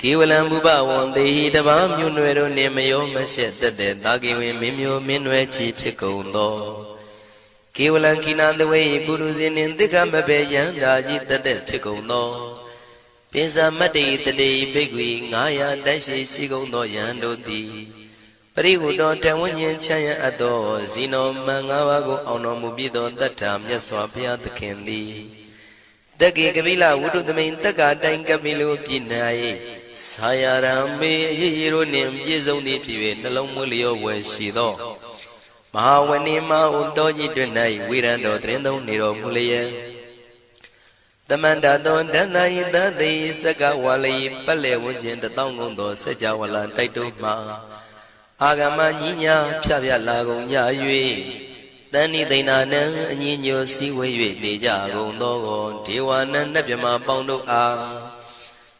ကေဝလံဘုဘဝံတေဟိတပါမြို့နွယ်တို့နှင့်မယောမရှက်သက်တဲ့တာကေဝင်မင်းမျိုးမင်းနွယ်ချီဖြစ်ကုန်သောကေဝလံကိနာတဝေပုရုဇင်းနှင့်တိက္ခမဘေယံဓာကြီးတသက်ဖြစ်ကုန်သောပိစမတ္တိတတိဘိက္ခွေ900တိုက်ရှိရှိကုန်သောယံတို့သည်ပရိဟုတော်တဝဉ္ဉ္ချမ်းရအပ်သောဇီနောမန်၅ပါးကိုအောင်တော်မူပြီးသောတတ္ထာမြတ်စွာဘုရားသခင်သည်တက္ကေကပိလဝုဒ္ဓသမိန်တက္ကတိုင်ကပိလိုပြည်၌ ဆာယရံမေရေရေတို့နှင့်ပြည့်စုံသည်ဖြစ်၍နှလုံးမွေးလျောဝယ်ရှိသောမဟာဝဏိမဟုတောကြီးတွင်၌ဝိရံတော်တရင်သုံးနေတော်မူလျက်တမန္တသောဒန္တယိတသိစကဝါလိပတ်လေဝန်းကျင်တထောင်ကုန်သောစัจ java လာတိုက်တို့မှာအာဂမညီညာဖြပြလာကုန်ကြ၍တန်ဤသိဏနံအညီညွတ်စည်းဝေး၍နေကြကုန်သောဒေဝနံနတ်မြမပေါင်းတို့အား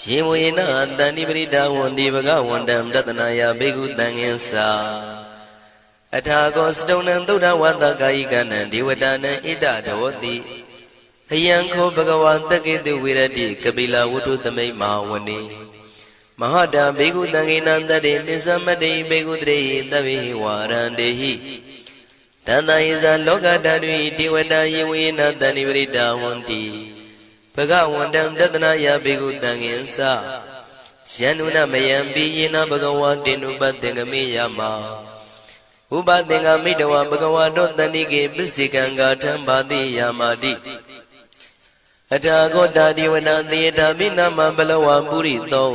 ရှင်ဝေနတန္တိပရိဒါဝန္တိဘဂဝန္တံတတနာယဘိက္ခုတံငင်္စာအထာကောစတုံနံသုဒ္ဓဝတ္တကာယိကနံဒေဝတာနံဣဒဒောတိအယံခောဘဂဝါတက္ကေတုဝိရတိကပိလဝတ္ထုသမိတ်မဟာဝနေမဟာတာဘေကုတံဂိနံတတေနိသမတ္တိဘေကုတရေသဗ္ဗေဝါရန္တေဟိတန္တယဇာလောကဓာတုဒေဝတာယေဝေနတဏိပရိတာဝန္တိ ဘဂဝန္တံတတနာယဘေကုတံငင်္စယန္နုနမယံပိယေနဘဂဝါတေနုပတ္တေငမေယမဥပသင်္ကမိတဝဘဂဝါတောတဏိကေပစ္စေကံဂါထံပါတိယာမာတိအထာဂောတာဒီဝနာသေတာပိနမဘလဝပုရိသော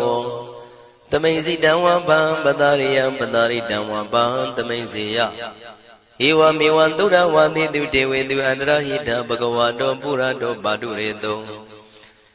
တမိန်စီတံဝပံပတာရိယံပတာရိတံဝပံတမိန်စီယဧဝမေဝံသုဒ္ဓဝါတိတုတေဝေတုအန္တရဟိတဘဂဝါတောပုရတောပါတုရေတော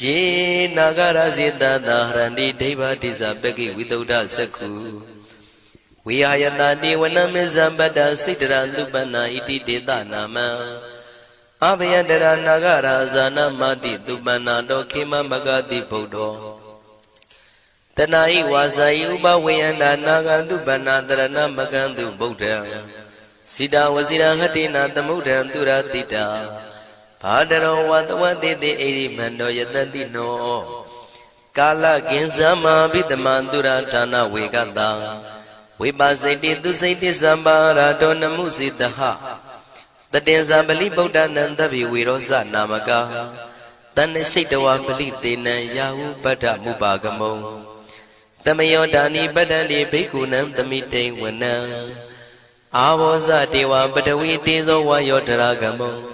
ယေနာဂရဇေတသာဟရန္တိဒိဗ္ဗတိဇပကိဝိတုဒ္ဓသက္ခုဝိဟာယတတိဝနမေဇံပတ္တစိတ္တရသုပနာဣတိတေသနာမံအဘယတရနာဂရာဇာနမတိသူပနာတောခေမမဂတိဗုဒ္ဓောတဏှာဤဝါစာဤဥပဝေယန္တာနာဂန္တုပဏတရဏမကံတုဗုဒ္ဓံစိတာဝစီရဟတိနာသမုဒ္ဒံသူရတိတာ ဘာတရောဝတဝတိတိဣရိမန္တောယတတိနောကာလကင်ဇမဘိတမံသူရဌာနဝေကတံဝိပါစိတိသူစိတိသမ္ပါရာတောနမှုစိတဟတတင်္ဇာပလိဗုဒ္ဓနံတဗ္ဗေဝေရောဇနာမကာတဏ္ဍရှိတဝပလိသေနံယာဟုပတ္ထမုပါကမုံတမယောဒာနိပတ္တန္တိဘိက္ခုနံသမိတိဝနံအာဘောဇတေဝပတဝီတေဇောဝါယောတရာကမော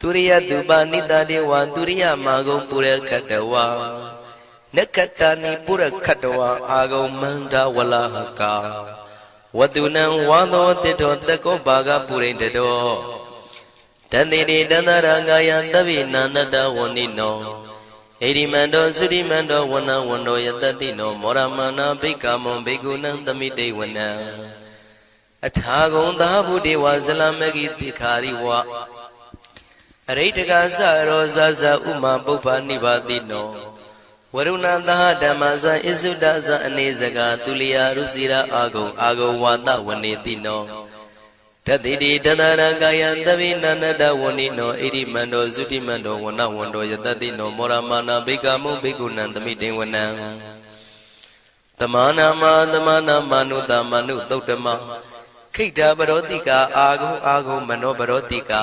သူရိယသူပနိတတေဝသူရိယမာဂုံပုရခတဝါနက္ခတဏိပုရခတဝါအာဂုံမန္တဝလဟကာဝတုနံဝါသောတိထောတကောဘာဂပုရိတတော်တန်တိတိတန္တရာငာယသဗ္ဗိနန္တတဝဏိနောဣရိမန္တောသုရိမန္တောဝဏဝန္တောယတတိနောမောရမနာဘိကမွန်ဘေကုဏံသမိတေဝနံအထာဂုံသာဘုဒေဝဇလမဂိတိခာရိဝ အရိတကသရောဇဇဥမာပုပ္ပနိဗ္ဗာတိနောဝရုဏသဟဓမ္မဇဣစုဒဇအနေစကသူလျာရုစီရာအာဂုံအာဂုံဝါဒဝနေတိနောတတိတိတသရကာယံသဗိနန္တဝဏိနောဣရိမန္တောသုတိမန္တောဝနဝန္တောယတတိနောမောရမာနာဘိကမုဘိကုဏံသမိတေဝနံသမာနာမသမာနာမနုတမနုသုတ်တမခိတ္တပရောတိကာအာဂုံအာဂုံမနောပရောတိကာ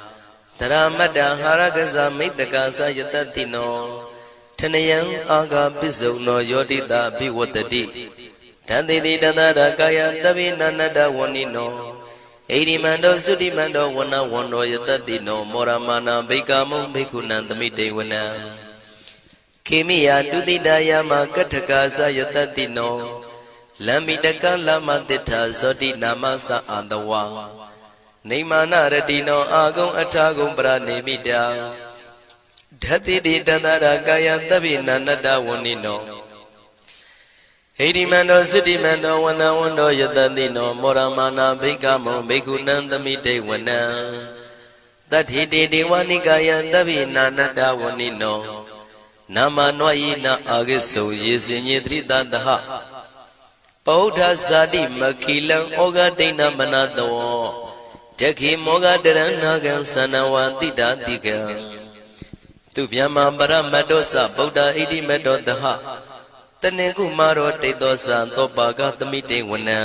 တရမတ္တဟာရကဇမိတ္တကသယတတိနောထနယံအာဂပစ္စုံနောယောတိတာဘိဝတ္တိတန်တိတိတတရကာယသဗ္ဗိနန္တဝဏိနောဣရိမန္တောသုတိမန္တောဝနဝန္တောယတတိနောမောရမာနာဘိကာမုံဘိက္ခုနံသမိတေဝနံခေမိယတုတိတယမကထကာသယတတိနောလမ္မိတကလမတိထာဇောတိနာမသအာတဝါ နေမာနရတိနောအာဂုံအထာဂုံပရနေမိတာဓတိတိတန္တရာကာယသဗ္ဗိနန္တဝဏိနောဣတိမန္တောသုတိမန္တောဝနဝန္တောယတတိနောမောရမာနာဘိကမောဘိက္ခုနံသမိတေဝနံတတိတေဒေဝနိကာယသဗ္ဗိနာနတဝဏိနောနာမနောယိနာအာဂိစုယေစင်ညေတိတတဟပောဋ္ဌဇာတိမခိလံဩဃဒိဏမနတော တခိမောဂတရဏကံသနဝတိတာတိကံသူဗျမပရမတ္တောသဗုဒ္ဓဣတိမတ္တောတဟတနေကုမာရောတိတ်သောသံသောပါကသမိတေဝနံ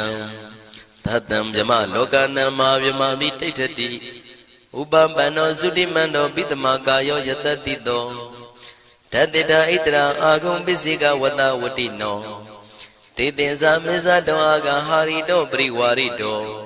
သတ္တံမြမလောကနံမာမြမမိတိဋ္ဌတိဥပပန္နောသုတိမန္တောပိတမကာယောယတတိတောတတေတာဣတရာအာဂုံပစ္စေကဝတဝတိနောတေတင်္ဇာမေဇတောအာဂဟာရိတောပရိဝါရိတော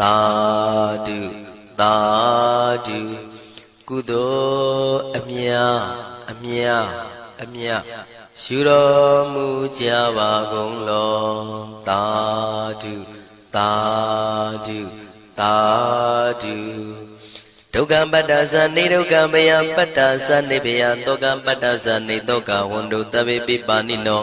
သာဓုသာဓုကုသိုလ်အမြအမြအမြယူတော်မူကြပါကုန်လောသာဓုသာဓုသာဓုဒုက္ခပတ္တသနေဒုက္ခမယပတ္တသနေဘယတောကပတ္တသနေတောကဝန္တုတဗေပိပါဏိနော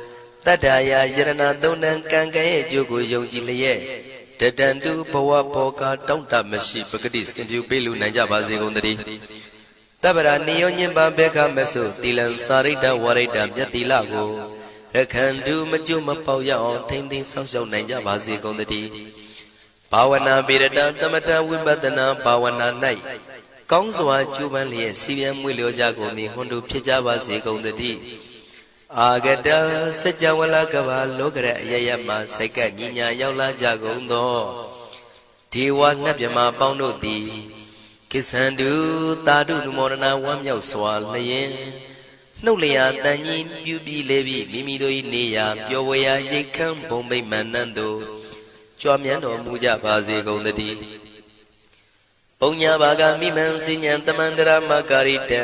တတ္တရာယရဏသုံးတန်ကံကံရဲ့အကျိုးကိုယုံကြည်လျက်တတန်တုဘဝဘောကတောင့်တမရှိပဂတိစင်ပြူပေးလူနိုင်ကြပါစေကုန်သတည်းတပ္ပရာနိယောညင်ပံဘေခမဆုသီလံစာရိတ္တဝရိတ္တမြတ်တိလကိုရခန္တုမကျွမပေါက်ရအောင်ထိမ့်သိမ်းဆောက်ရှောက်နိုင်ကြပါစေကုန်သတည်းဘာဝနာပေရတသမထဝိပဿနာဘာဝနာ၌ကောင်းစွာကျူးပန်းလျက်စီပြန်မွေလျောကြကုန်သည်ဟွန်တို့ဖြစ်ကြပါစေကုန်သတည်း အာဂတစัจ java လကဘာလောကရအယယမစိတ်ကညီညာရောက်လာကြကုန်သောဒေဝနတ်မြမပေါင်းတို့သည်ကိသန္တုတာတုနမောရဏဝမ်းမြောက်စွာလျင်နှုတ်လျာတန်ကြီးပြူပြီးလေပြီးမိမိတို့၏နေရာပျော်ဝေရာရိတ်ခမ်းဘုံမိတ်မန္နန်တို့ကြွမြန်းတော်မူကြပါစေကုန်သတည်းပုံညာဘာကမိမံစဉ္ဉံတမန္တရမကာရိတံ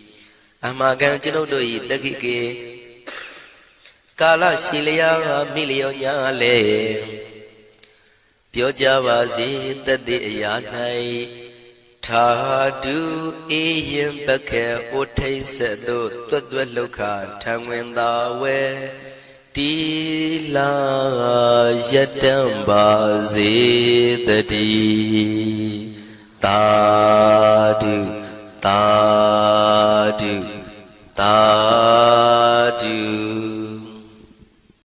အမကံကျွန်ုပ်တို့၏တက္ခိကေကာလရှိလျာမိလျောညာလေပြောကြပါစေတသက်အရာ၌ထာတုအေယံပခေဩထိတ်ဆက်တို့တွတ်တွတ်လောက်ခထံဝင်သာဝဲတီလာယတံပါစေတတိတာတုတာ သာဓု